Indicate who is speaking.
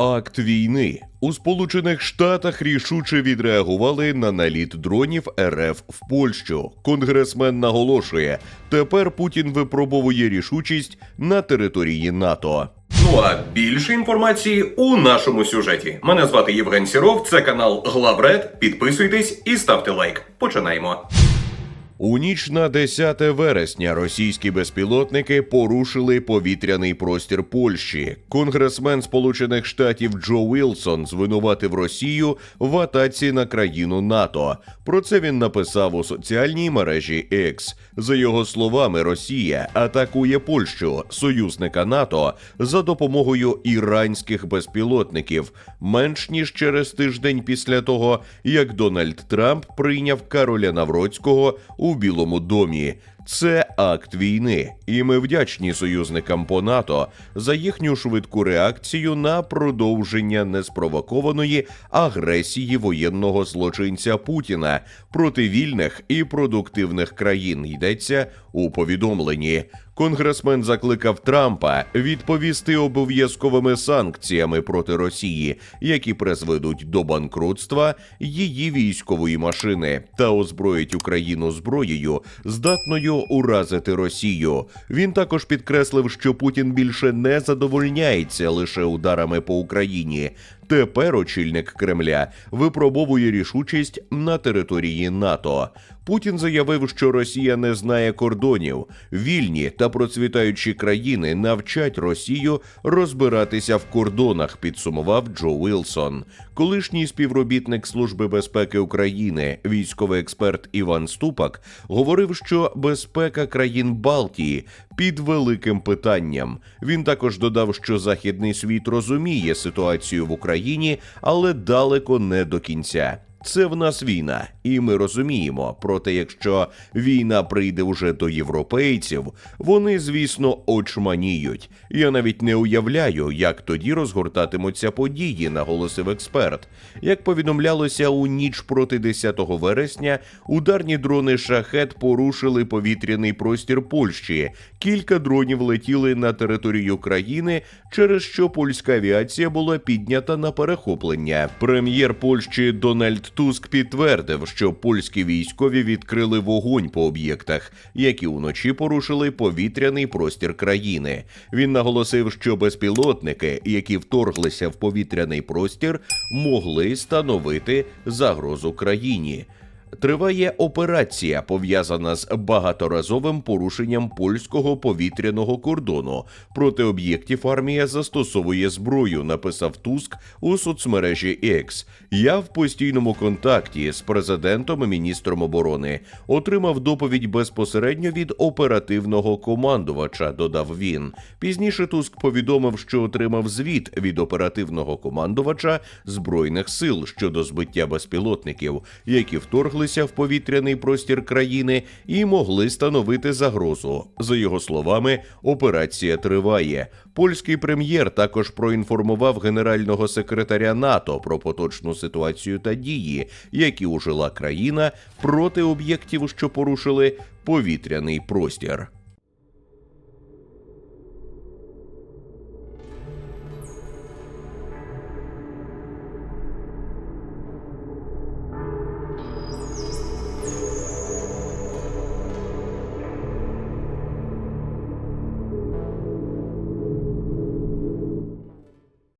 Speaker 1: Акт війни у Сполучених Штатах рішуче відреагували на наліт дронів РФ в Польщу. Конгресмен наголошує, тепер Путін випробовує рішучість на території НАТО.
Speaker 2: Ну а більше інформації у нашому сюжеті. Мене звати Євген Сіров, це канал Главред. Підписуйтесь і ставте лайк. Починаємо.
Speaker 1: У ніч на 10 вересня російські безпілотники порушили повітряний простір Польщі. Конгресмен Сполучених Штатів Джо Уілсон звинуватив Росію в атаці на країну НАТО. Про це він написав у соціальній мережі X. За його словами, Росія атакує Польщу, союзника НАТО, за допомогою іранських безпілотників, менш ніж через тиждень після того, як Дональд Трамп прийняв Кароля Навроцького у Білому домі. Це акт війни, і ми вдячні союзникам по НАТО за їхню швидку реакцію на продовження неспровокованої агресії воєнного злочинця Путіна проти вільних і продуктивних країн. Йдеться у повідомленні. Конгресмен закликав Трампа відповісти обов'язковими санкціями проти Росії, які призведуть до банкрутства її військової машини та озброїть Україну зброєю, здатною уразити Росію. Він також підкреслив, що Путін більше не задовольняється лише ударами по Україні. Тепер очільник Кремля випробовує рішучість на території НАТО. Путін заявив, що Росія не знає кордонів. Вільні та процвітаючі країни навчать Росію розбиратися в кордонах. Підсумував Джо Уілсон. Колишній співробітник Служби безпеки України, військовий експерт Іван Ступак, говорив, що безпека країн Балтії під великим питанням. Він також додав, що західний світ розуміє ситуацію в Україні, але далеко не до кінця. Це в нас війна, і ми розуміємо. Проте, якщо війна прийде уже до європейців, вони, звісно, очманіють. Я навіть не уявляю, як тоді розгортатимуться події, наголосив експерт. Як повідомлялося у ніч проти 10 вересня, ударні дрони шахет порушили повітряний простір Польщі. Кілька дронів летіли на територію країни, через що польська авіація була піднята на перехоплення. Прем'єр Польщі Дональд Туск підтвердив, що польські військові відкрили вогонь по об'єктах, які уночі порушили повітряний простір країни. Він наголосив, що безпілотники, які вторглися в повітряний простір, могли становити загрозу країні. Триває операція, пов'язана з багаторазовим порушенням польського повітряного кордону. Проти об'єктів армія застосовує зброю, написав Туск у соцмережі X. Я в постійному контакті з президентом і міністром оборони отримав доповідь безпосередньо від оперативного командувача. Додав він. Пізніше Туск повідомив, що отримав звіт від оперативного командувача збройних сил щодо збиття безпілотників, які вторглися в повітряний простір країни і могли становити загрозу. За його словами, операція триває. Польський прем'єр також проінформував генерального секретаря НАТО про поточну ситуацію та дії, які ужила країна проти об'єктів, що порушили повітряний простір.